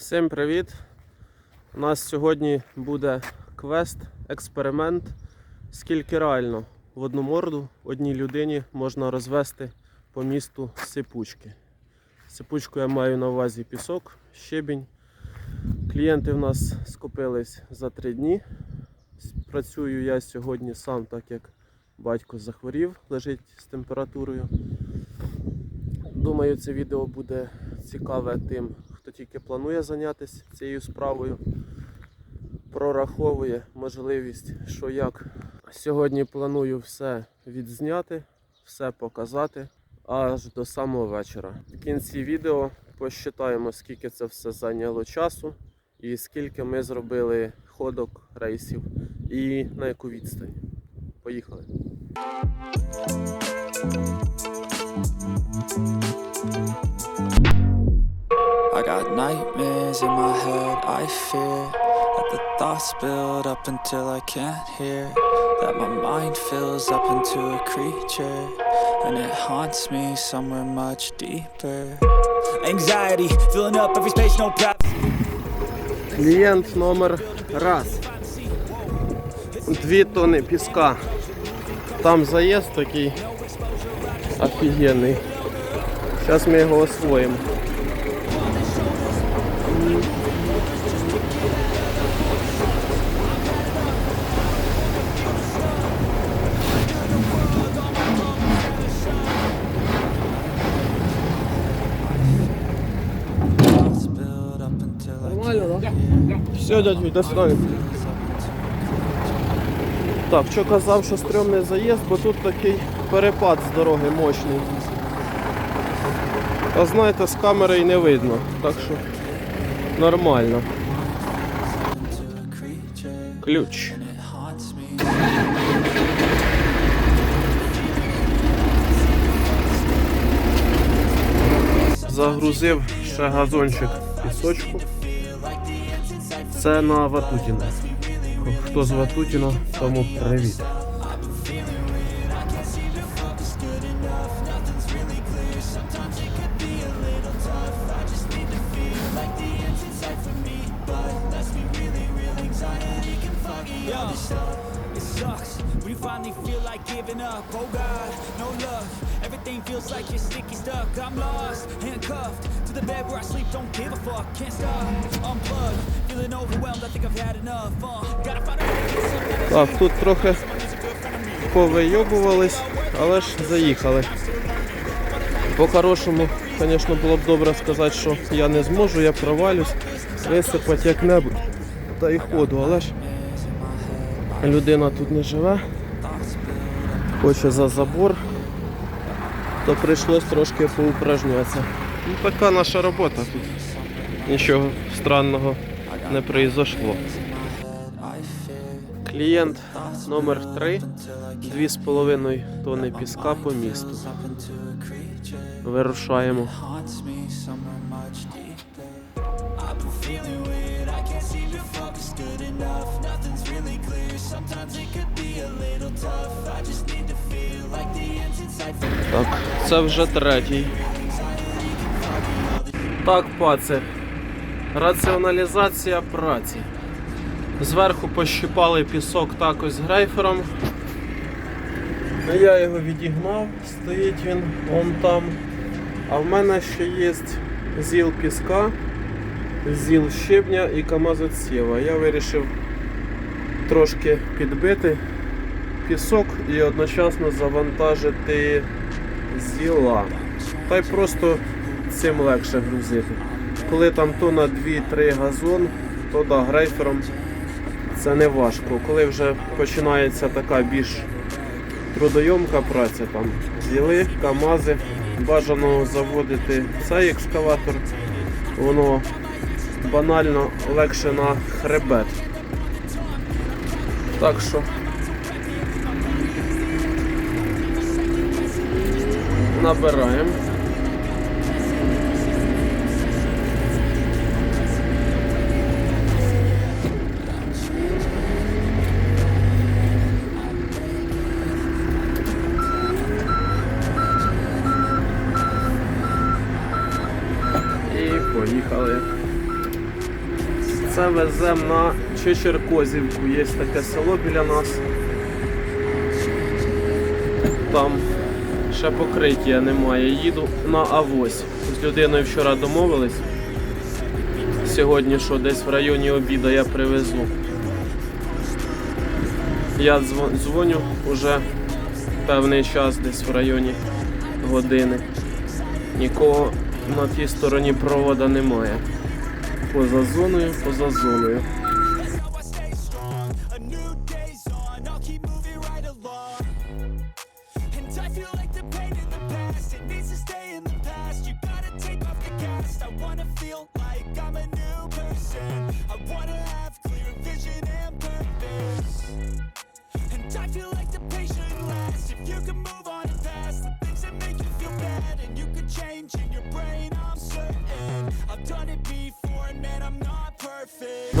Всім привіт! У нас сьогодні буде квест, експеримент, скільки реально в одну морду одній людині можна розвести по місту сипучки. Сипучку я маю на увазі пісок, щебінь. Клієнти в нас скупились за три дні. Працюю я сьогодні сам, так як батько захворів, лежить з температурою. Думаю, це відео буде цікаве тим, хто тільки планує зайнятися цією справою, прораховує можливість, що як. Сьогодні планую все відзняти, все показати аж до самого вечора. В кінці відео посчитаємо, скільки це все зайняло часу і скільки ми зробили ходок рейсів і на яку відстань. Поїхали. I got nightmares in my head, I fear That the thoughts build up until I can't hear That my mind fills up into a creature And it haunts me somewhere much deeper Anxiety, filling up every space, no privacy Клієнт номер раз. Дві тони піска. Там заїзд такий офігенний. Зараз ми його освоїмо. Все, дядь, до. Так, що казав, що стрьомний заїзд, бо тут такий перепад з дороги мощний. А знаєте, з камери і не видно, так що нормально. Ключ. Загрузив ще газончик пісочку. Це на Ватутіна. Хто з Ватутіна, тому привіт. Giving up. Oh God, no love. Everything feels like you're sticky stuck. I'm lost, handcuffed to the bed where I sleep. Don't give a fuck, can't stop. Unplugged, feeling overwhelmed. I think I've had enough. Uh, gotta find a way to get some. Так, тут трохи повийобувались, але ж заїхали. По-хорошому, звісно, було б добре сказати, що я не зможу, я провалюсь, висипати як-небудь та й ходу, але ж людина тут не живе, хоче за забор, то прийшлось трошки поупражнятися. Ну, така наша робота тут. Нічого странного не произошло. Клієнт номер 3 2,5 тонни піска по місту. Вирушаємо. I've been feeling weird. I can't seem to focus good enough. Nothing's really clear. Sometimes it could be a little tough. I just need to feel like the end's in sight. Так, це вже третій. Так, паци. Раціоналізація праці. Зверху пощипали пісок також з грейфером. Я його відігнав, стоїть він он там. А в мене ще є зіл піска, зіл щебня і камазоцєва. Я вирішив трошки підбити пісок і одночасно завантажити зіла. Та й просто цим легше грузити. Коли там то на 2-3 газон, то да, грейфером це не важко. Коли вже починається така більш трудойомка праця, там зіли, камази, бажано заводити цей екскаватор, воно банально легше на хребет. Так що набираємо. Це веземо на Чечеркозівку. Є таке село біля нас. Там ще покриття немає. Їду на Авось. З людиною вчора домовились. Сьогодні що десь в районі обіду я привезу. Я дзвоню вже певний час, десь в районі години. Нікого на тій стороні провода немає. Поза зоною, поза зоною.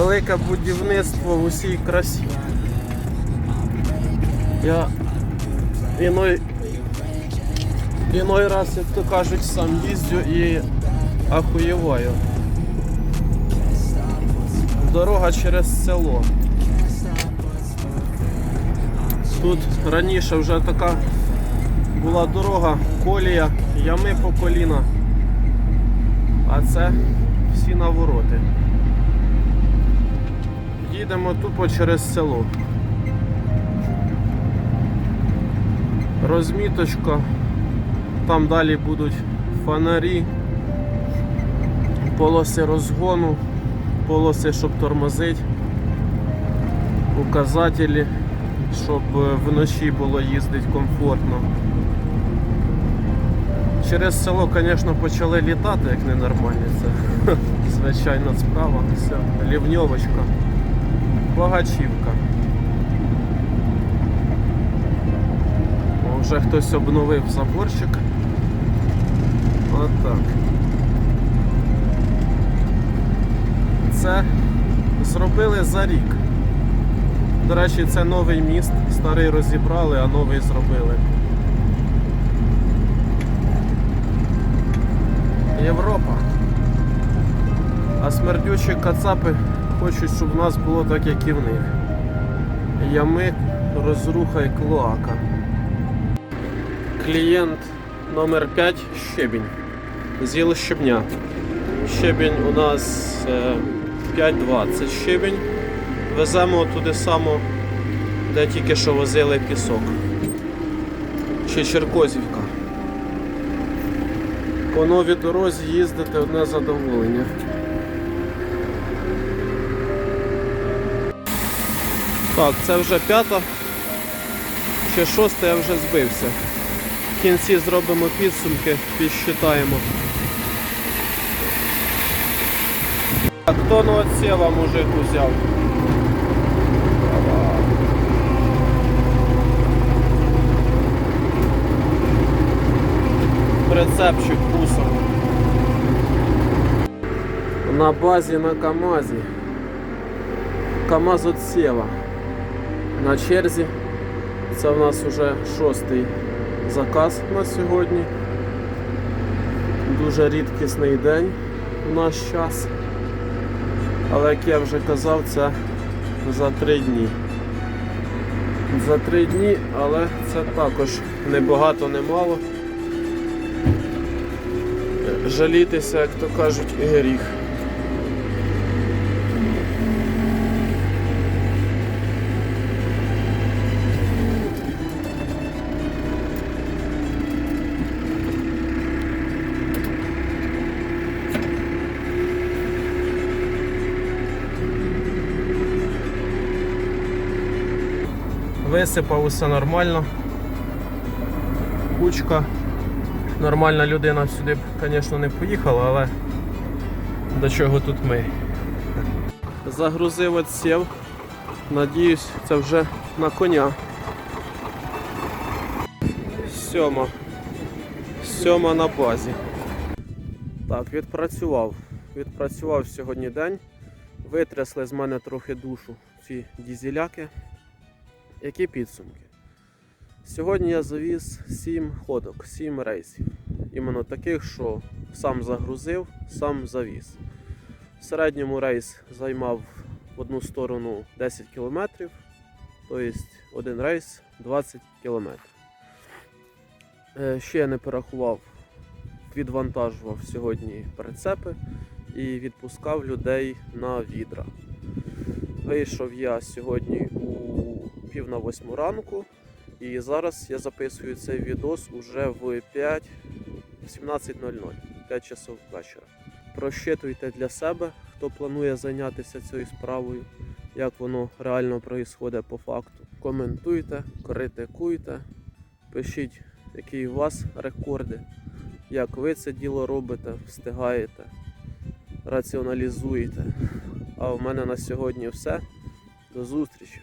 Велике будівництво в усій красі. Я іной, іной раз, як то кажуть, сам їздю і ахуєваю. Дорога через село. Тут раніше вже така була дорога, колія, ями по коліна. А це всі навороти. Їдемо тупо через село. Розміточка. Там далі будуть фонарі, полоси розгону, полоси, щоб тормозить, указателі, щоб е, вночі було їздити комфортно. Через село, звісно, почали літати, як ненормальні. Це звичайна справа. Все, лівньовочка. Багачівка. О, вже хтось обновив заборчик. Отак. Це зробили за рік. До речі, це новий міст. Старий розібрали, а новий зробили. Європа. А смердючі кацапи хочуть, щоб в нас було так, як і в них. Ями, розруха і клоака. Клієнт номер 5 щебінь. З'їли щебня. Щебінь у нас е, 5,20 щебінь. Веземо туди само, де тільки що возили пісок. Ще Черкозівка. По новій дорозі їздити одне задоволення. Так, це вже п'ята чи шоста я вже збився. В кінці зробимо підсумки, підсчитаємо. Так, тонну отсіла мужик узяв. Прицепчик кусом. На базі на КАМАЗі. КАМАЗ отсєва. На черзі. Це в нас вже шостий заказ на сьогодні. Дуже рідкісний день в наш час. Але як я вже казав, це за три дні. За три дні, але це також не багато, не мало. Жалітися, як то кажуть, гріх. Висипав усе нормально. Кучка. Нормальна людина сюди б, звісно, не поїхала, але до чого тут ми. Загрузив отсів. Надіюсь, це вже на коня. Сьома. Сьома на базі. Так, відпрацював. Відпрацював сьогодні день. Витрясли з мене трохи душу ці дізеляки. Які підсумки? Сьогодні я завіз 7 ходок, 7 рейсів. Іменно таких, що сам загрузив, сам завіз. В середньому рейс займав в одну сторону 10 км, тобто один рейс 20 км. Е, Ще я не порахував, відвантажував сьогодні прицепи і відпускав людей на відра. Вийшов я сьогодні у пів на восьму ранку, і зараз я записую цей відос уже в 5 17.00, 5 часов вечора. Прощитуйте для себе, хто планує зайнятися цією справою, як воно реально проїсходить по факту. Коментуйте, критикуйте, пишіть, які у вас рекорди, як ви це діло робите, встигаєте, раціоналізуєте. А в мене на сьогодні все. До зустрічі!